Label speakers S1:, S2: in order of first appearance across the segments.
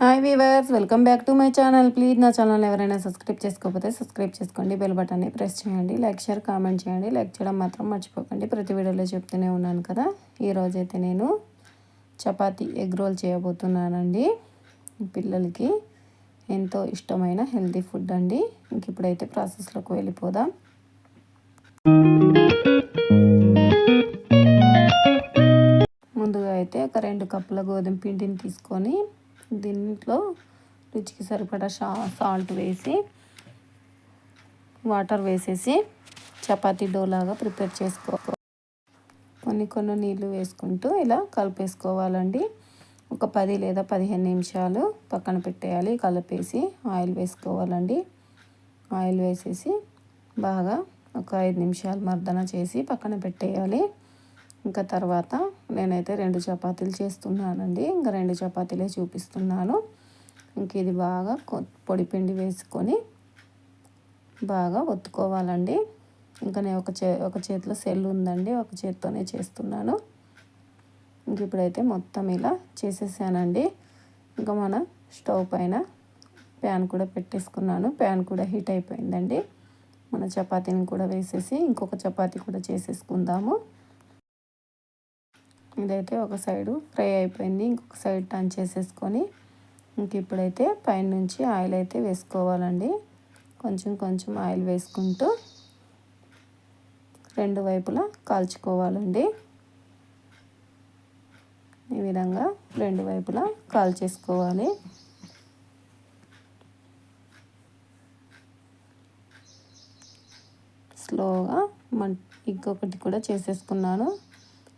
S1: Hi viewers welcome back to my channel please నా channel ఎవరైనా subscribe చేసుకోకపోతే subscribe చేసుకోండి. బెల్ బటన్ని ప్రెస్ చేయండి. లైక్ షేర్ కామెంట్ చేయండి. లైక్ చేయడం మాత్రం మర్చిపోకండి. ప్రతి వీడియోలో చెప్తూనే ఉన్నాను కదా. ఈరోజైతే నేను చపాతి ఎగ్ రోల్ చేయబోతున్నానండి. పిల్లలకి ఎంతో ఇష్టమైన హెల్తీ ఫుడ్ అండి. ఇంక ఇప్పుడైతే ప్రాసెస్లోకి వెళ్ళిపోదాం. ముందుగా అయితే ఒక రెండు కప్పుల గోధుమ పిండిని తీసుకొని దీంట్లో రుచికి సరిపడా సాల్ట్ వేసి వాటర్ వేసేసి చపాతీ డోలాగా ప్రిపేర్ చేసుకో కొన్ని కొన్ని నీళ్ళు వేసుకుంటూ ఇలా కలిపేసుకోవాలండి. ఒక పది లేదా పదిహేను నిమిషాలు పక్కన పెట్టేయాలి. కలిపేసి ఆయిల్ వేసుకోవాలండి. ఆయిల్ వేసేసి బాగా ఒక ఐదు నిమిషాలు మర్దన చేసి పక్కన పెట్టేయాలి. ఇంకా తర్వాత నేనైతే రెండు చపాతీలు చేస్తున్నానండి. ఇంకా రెండు చపాతీలే చూపిస్తున్నాను. ఇంక ఇది బాగా పొడి పిండి వేసుకొని బాగా ఒత్తుకోవాలండి. ఇంకా నేను ఒక చే ఒక చేతిలో సెల్ ఉందండి. ఒక చేతితోనే చేస్తున్నాను. ఇంక ఇప్పుడైతే మొత్తం ఇలా చేసేసానండి. ఇంకా మన స్టవ్ పైన ప్యాన్ కూడా పెట్టేసుకున్నాను. ప్యాన్ కూడా హీట్ అయిపోయిందండి. మన చపాతీని కూడా వేసేసి ఇంకొక చపాతీ కూడా చేసేసుకుందాము. ఇదైతే ఒక సైడు ఫ్రై అయిపోయింది. ఇంకొక సైడ్ టర్న్ చేసేసుకొని ఇంక ఇప్పుడైతే పైన నుంచి ఆయిల్ అయితే వేసుకోవాలండి. కొంచెం కొంచెం ఆయిల్ వేసుకుంటూ రెండు వైపులా కాల్చుకోవాలండి. ఈ విధంగా రెండు వైపులా కాల్చేసుకోవాలి. స్లోగా మన్ ఇంకొకటి కూడా చేసేసుకున్నాను.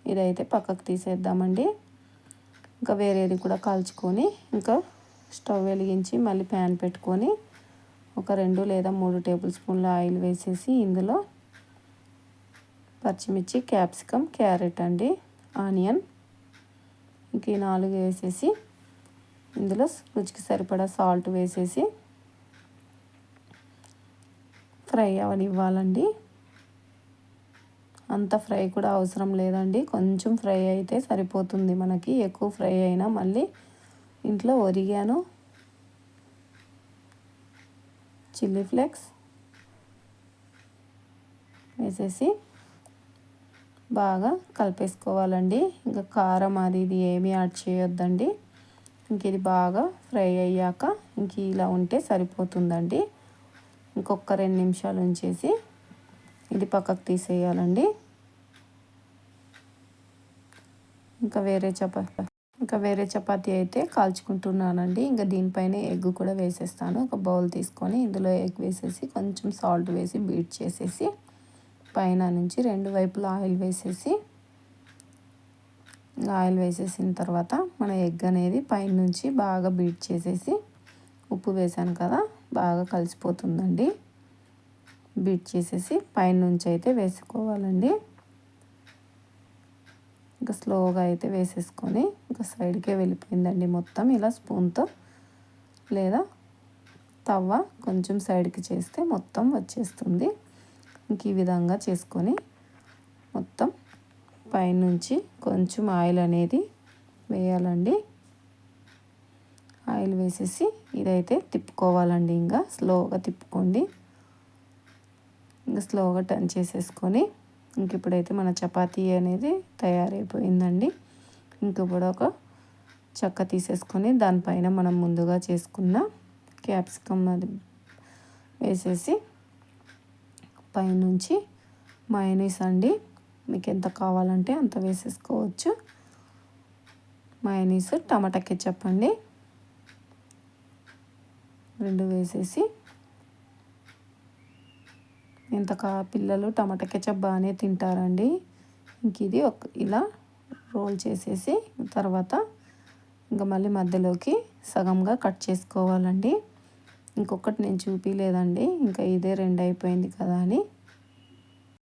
S1: ఇదైతే పక్కకు తీసేద్దామండి. ఇంకా వేరేది కూడా కాల్చుకొని ఇంకా స్టవ్ వెలిగించి మళ్ళీ ప్యాన్ పెట్టుకొని ఒక రెండు లేదా మూడు టేబుల్ స్పూన్ల ఆయిల్ వేసేసి ఇందులో పచ్చిమిర్చి క్యాప్సికమ్ క్యారెట్ అండి ఆనియన్ ఇంక ఈ నాలుగు వేసేసి ఇందులో రుచికి సరిపడా సాల్ట్ వేసేసి ఫ్రై అవనివ్వాలండి. అంత ఫ్రై కూడా అవసరం లేదండి. కొంచెం ఫ్రై అయితే సరిపోతుంది మనకి. ఎక్కువ ఫ్రై అయినా మళ్ళీ ఇంట్లో ఒరిగాను. చిల్లీ ఫ్లేక్స్ వేసేసి బాగా కలిపేసుకోవాలండి. ఇంకా కారం అది ఇది ఏమీ యాడ్ చేయొద్దండి. ఇంక ఇది బాగా ఫ్రై అయ్యాక ఇంక ఇలా ఉంటే సరిపోతుందండి. ఇంకొక రెండు నిమిషాలు ఉంచేసి ఇది పక్కకు తీసేయాలండి. ఇంకా వేరే చపాతి ఇంకా వేరే చపాతి అయితే కాల్చుకుంటున్నానండి. ఇంకా దీనిపైన ఎగ్ కూడా వేసేస్తాను. ఒక బౌల్ తీసుకొని ఇందులో ఎగ్ వేసేసి కొంచెం సాల్ట్ వేసి బీట్ చేసేసి పైన నుంచి రెండు వైపులా ఆయిల్ వేసేసి ఆయిల్ వేసేసిన తర్వాత మన ఎగ్ అనేది పైన నుంచి బాగా బీట్ చేసేసి ఉప్పు వేసాను కదా బాగా కలిసిపోతుందండి. బీట్ చేసేసి పైన నుంచి అయితే వేసుకోవాలండి. ఇంకా స్లోగా అయితే వేసేసుకొని ఇంకా సైడ్కే వెళ్ళిపోయిందండి మొత్తం. ఇలా స్పూన్తో లేదా తవ్వ కొంచెం సైడ్కి చేస్తే మొత్తం వచ్చేస్తుంది. ఇంక ఈ విధంగా చేసుకొని మొత్తం పైనుంచి కొంచెం ఆయిల్ అనేది వేయాలండి. ఆయిల్ వేసేసి ఇదైతే తిప్పుకోవాలండి. ఇంకా స్లోగా తిప్పుకోండి. ఇంకా స్లోగా టర్న్ చేసేసుకొని ఇంక ఇప్పుడైతే మన చపాతీ అనేది తయారైపోయిందండి. ఇంక ఇప్పుడు ఒక చెక్క తీసేసుకొని దానిపైన మనం ముందుగా చేసుకున్న క్యాప్సికమ్ అది వేసేసి పైనుంచి మైనీస్ అండి. మీకు ఎంత కావాలంటే అంత వేసేసుకోవచ్చు. మైనీస్ టమాటా కెచ్చప్ అండి రెండు వేసేసి ఇంతకా పిల్లలు టమాటా కెచప్ బాగానే తింటారండి. ఇంక ఇది ఒక ఇలా రోల్ చేసేసి తర్వాత ఇంకా మళ్ళీ మధ్యలోకి సగంగా కట్ చేసుకోవాలండి. ఇంకొకటి నేను చూపించలేదండి ఇంకా ఇదే రెండు అయిపోయింది కదా అని.